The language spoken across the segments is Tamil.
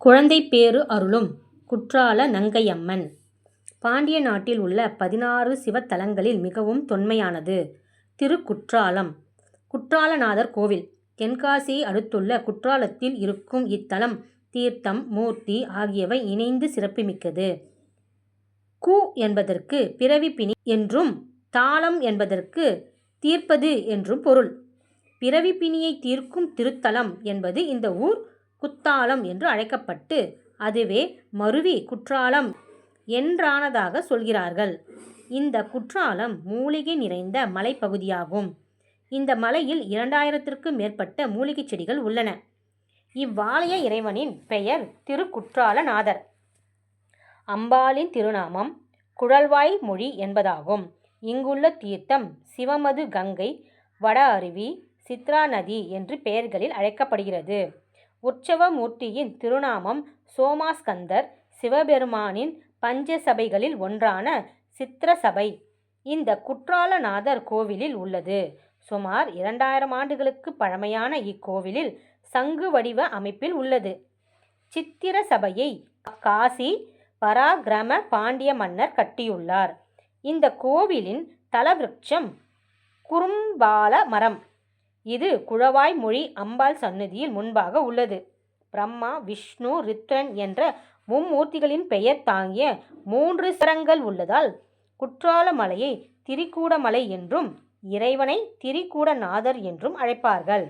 குழந்தை பேறு அருளும் குற்றால நங்கையம்மன் பாண்டிய நாட்டில் உள்ள பதினாறு சிவத்தலங்களில் மிகவும் தொன்மையானது திருக்குற்றாலம் குற்றாலநாதர் கோவில் தென்காசியை அடுத்துள்ள குற்றாலத்தில் இருக்கும் இத்தலம் தீர்த்தம் மூர்த்தி ஆகியவை இணைந்து சிறப்புமிக்கது. கு என்பதற்கு பிறவி பிணி என்றும் தாளம் என்பதற்கு தீர்ப்பது என்றும் பொருள். பிறவி பிணியை தீர்க்கும் திருத்தலம் என்பது இந்த ஊர் குத்தாலம் என்று அழைக்கப்பட்டு அதுவே மருவி குற்றாலம் என்றானதாக சொல்கிறார்கள். இந்த குற்றாலம் மூலிகை நிறைந்த மலைப்பகுதியாகும். இந்த மலையில் இரண்டாயிரத்திற்கும் மேற்பட்ட மூலிகைச் செடிகள் உள்ளன. இவ்வாலய இறைவனின் பெயர் திருக்குற்றாலநாதர். அம்பாளின் திருநாமம் குழல்வாய் மொழி என்பதாகும். இங்குள்ள தீர்த்தம் சிவமது கங்கை வட அருவி சித்ரா நதி என்று பெயர்களில் அழைக்கப்படுகிறது. உற்சவ மூர்த்தியின் திருநாமம் சோமாஸ்கந்தர். சிவபெருமானின் பஞ்ச சபைகளில் ஒன்றான சித்திரசபை இந்த குற்றாலநாதர் கோவிலில் உள்ளது. சுமார் இரண்டாயிரம் ஆண்டுகளுக்கு பழமையான இக்கோவிலில் சங்கு வடிவ அமைப்பில் உள்ளது. சித்திர சபையை காசி பராக்கிரம பாண்டிய மன்னர் கட்டியுள்ளார். இந்த கோவிலின் தலவிருட்சம் குறும்பால மரம். இது குழவாய் மொழி அம்பாள் சன்னதியில் முன்பாக உள்ளது. பிரம்மா விஷ்ணு ருத்ரன் என்ற மும்மூர்த்திகளின் பெயர் தாங்கிய மூன்று சிரங்கள் உள்ளதால் குற்றால மலையை திரிகூடமலை என்றும் இறைவனை திரிகூடநாதர் என்றும் அழைப்பார்கள்.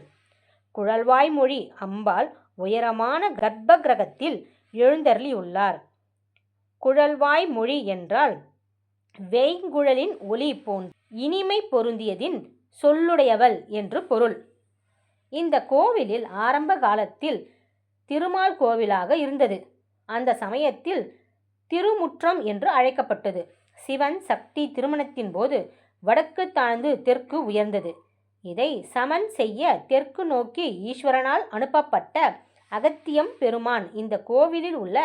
குழல்வாய் மொழி அம்பாள் உயரமான கர்ப்ப கிரகத்தில் எழுந்தருளியுள்ளார். குழல்வாய் மொழி என்றால் வேய்ங்குழலின் ஒலி போன்ற இனிமை பொருந்தியதின் சொல்லுடையவள் என்று பொருள். இந்த கோவிலில் ஆரம்ப காலத்தில் திருமால் கோவிலாக இருந்தது. அந்த சமயத்தில் திருமுற்றம் என்று அழைக்கப்பட்டது. சிவன் சக்தி திருமணத்தின் போது வடக்கு தாழ்ந்து தெற்கு உயர்ந்தது. இதை சமன் செய்ய தெற்கு நோக்கி ஈஸ்வரனால் அனுப்பப்பட்ட அகத்தியம் பெருமான் இந்த கோவிலில் உள்ள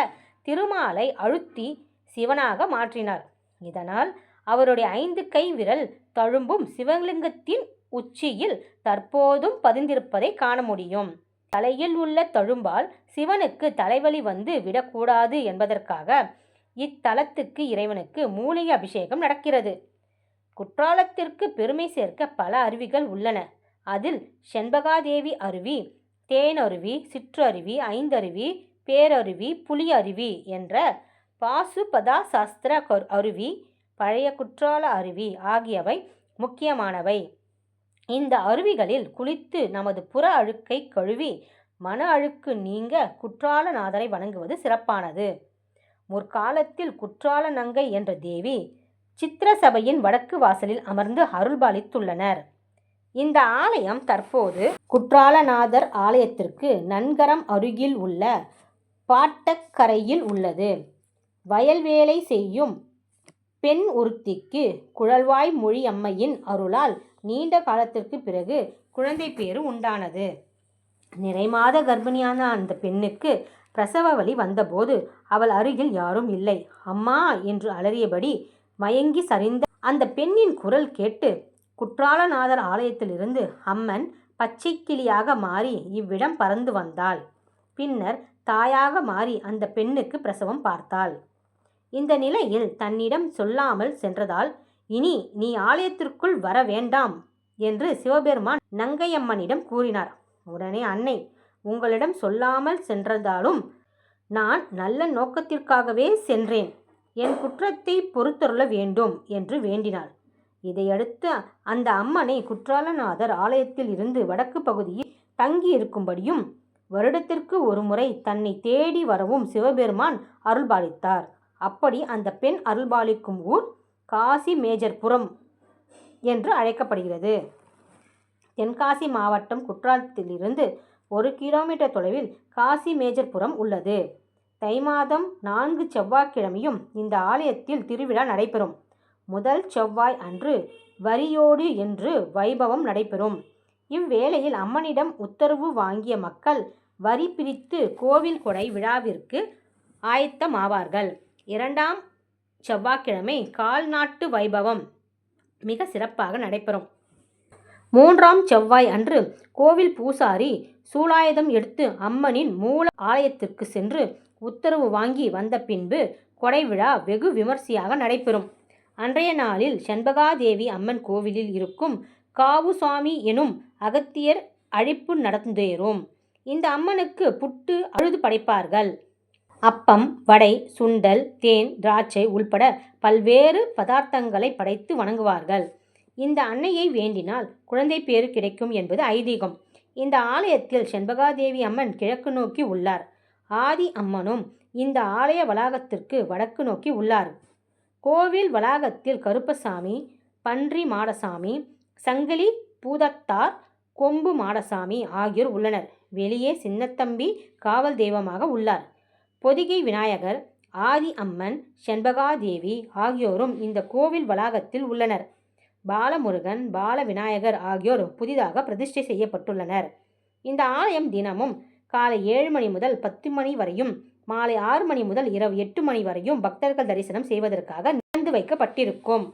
திருமாலை அழுத்தி சிவனாக மாற்றினார். இதனால் அவருடைய ஐந்து கை விரல் தழும்பும் சிவலிங்கத்தின் உச்சியில் தற்போதும் பதிந்திருப்பதை காண முடியும். தலையில் உள்ள தழும்பால் சிவனுக்கு தலைவலி வந்து விடக்கூடாது என்பதற்காக இத்தலத்துக்கு இறைவனுக்கு மூலிகை அபிஷேகம் நடக்கிறது. குற்றாலத்திற்கு பெருமை சேர்க்க பல அருவிகள் உள்ளன. அதில் செண்பகாதேவி அருவி தேனருவி சிற்றருவி ஐந்தருவி பேரருவி புலி அருவி என்ற பாசுபதா சாஸ்திர அருவி பழைய குற்றால அருவி ஆகியவை முக்கியமானவை. இந்த அருவிகளில் குளித்து நமது புற அழுக்கை கழுவி மன அழுக்கு நீங்க குற்றாலநாதரை வணங்குவது சிறப்பானது. முற்காலத்தில் குற்றால நங்கை என்ற தேவி சித்திரசபையின் வடக்கு வாசலில் அமர்ந்து அருள்பாலித்துள்ளனர். இந்த ஆலயம் தற்போது குற்றாலநாதர் ஆலயத்திற்கு நன்கரம் அருகில் உள்ள பாட்டக்கரையில் உள்ளது. வயல்வேலை செய்யும் பெண் ஒருத்திக்கு குழல்வாய் மொழியம்மையின் அருளால் நீண்ட காலத்திற்கு பிறகு குழந்தை பேறு உண்டானது. நிறைமாத கர்ப்பிணியான அந்த பெண்ணுக்கு பிரசவ வலி வந்தபோது அவள் அருகில் யாரும் இல்லை. அம்மா என்று அலறியபடி மயங்கி சரிந்த அந்த பெண்ணின் குரல் கேட்டு குற்றாலநாதர் ஆலயத்திலிருந்து அம்மன் பச்சைக்கிளியாக மாறி இவ்விடம் பறந்து வந்தாள். பின்னர் தாயாக மாறி அந்த பெண்ணுக்கு பிரசவம் பார்த்தாள். இந்த நிலையில் தன்னிடம் சொல்லாமல் சென்றதால் இனி நீ ஆலயத்திற்குள் வர வேண்டாம் என்று சிவபெருமான் நங்கையம்மனிடம் கூறினார். உடனே அன்னை உங்களிடம் சொல்லாமல் சென்றதாலும் நான் நல்ல நோக்கத்திற்காகவே சென்றேன். என் குற்றத்தை பொறுத்தருள வேண்டும் என்று வேண்டினாள். இதையடுத்து அந்த அம்மனை குற்றாலநாதர் ஆலயத்தில் இருந்து வடக்கு பகுதியில் தங்கியிருக்கும்படியும் வருடத்திற்கு ஒருமுறை தன்னை தேடி வரவும் சிவபெருமான் அருள்பாலித்தார். அப்படி அந்த பெண் அருள்பாலிக்கும் ஊர் காசி மேஜர்புரம் என்று அழைக்கப்படுகிறது. தென்காசி மாவட்டம் குற்றாலத்திலிருந்து ஒரு கிலோமீட்டர் தொலைவில் காசி மேஜர்புரம் உள்ளது. தை மாதம் நான்கு செவ்வாய்க்கிழமையும் இந்த ஆலயத்தில் திருவிழா நடைபெறும். முதல் செவ்வாய் அன்று வரியோடு என்று வைபவம் நடைபெறும். இவ்வேளையில் அம்மனிடம் உத்தரவு வாங்கிய மக்கள் வரி பிரித்து கோவில் கொடை விழாவிற்கு ஆயத்தமாவார்கள். இரண்டாம் செவ்வாய்க்கிழமை கால்நாட்டு வைபவம் மிக சிறப்பாக நடைபெறும். மூன்றாம் செவ்வாய் அன்று கோவில் பூசாரி சூலாயுதம் எடுத்து அம்மனின் மூல ஆலயத்திற்கு சென்று உத்தரவு வாங்கி வந்த பின்பு கொடை விழா வெகு விமர்சையாக நடைபெறும். அன்றைய நாளில் செண்பகாதேவி அம்மன் கோவிலில் இருக்கும் காவுசாமி எனும் அகத்தியர் அழிப்பு நடந்தேறும். இந்த அம்மனுக்கு புட்டு அழுது படைப்பார்கள். அப்பம், வடை, சுண்டல், தேன், திராட்சை உள்பட பல்வேறு பதார்த்தங்களை படைத்து வணங்குவார்கள். இந்த அன்னையை வேண்டினால் குழந்தை பேறு கிடைக்கும் என்பது ஐதீகம். இந்த ஆலயத்தில் செண்பகாதேவி அம்மன் கிழக்கு நோக்கி உள்ளார். ஆதி அம்மனும் இந்த ஆலய வளாகத்திற்கு வடக்கு நோக்கி உள்ளார். கோவில் வளாகத்தில் கருப்பசாமி, பன்றி மாடசாமி, சங்கிலி பூதத்தார், கொம்பு மாடசாமி ஆகியோர் உள்ளனர். வெளியே சின்னத்தம்பி காவல் தெய்வமாக உள்ளார். பொதிகை விநாயகர், ஆதி அம்மன், செண்பகாதேவி ஆகியோரும் இந்த கோவில் வளாகத்தில் உள்ளனர். பாலமுருகன், பால விநாயகர் ஆகியோர் புதிதாக பிரதிஷ்டை செய்யப்பட்டுள்ளனர். இந்த ஆலயம் தினமும் காலை ஏழு மணி முதல் பத்து மணி வரையும், மாலை ஆறு மணி முதல் இரவு எட்டு மணி வரையும் பக்தர்கள் தரிசனம் செய்வதற்காக நிறந்து வைக்கப்பட்டிருக்கும்.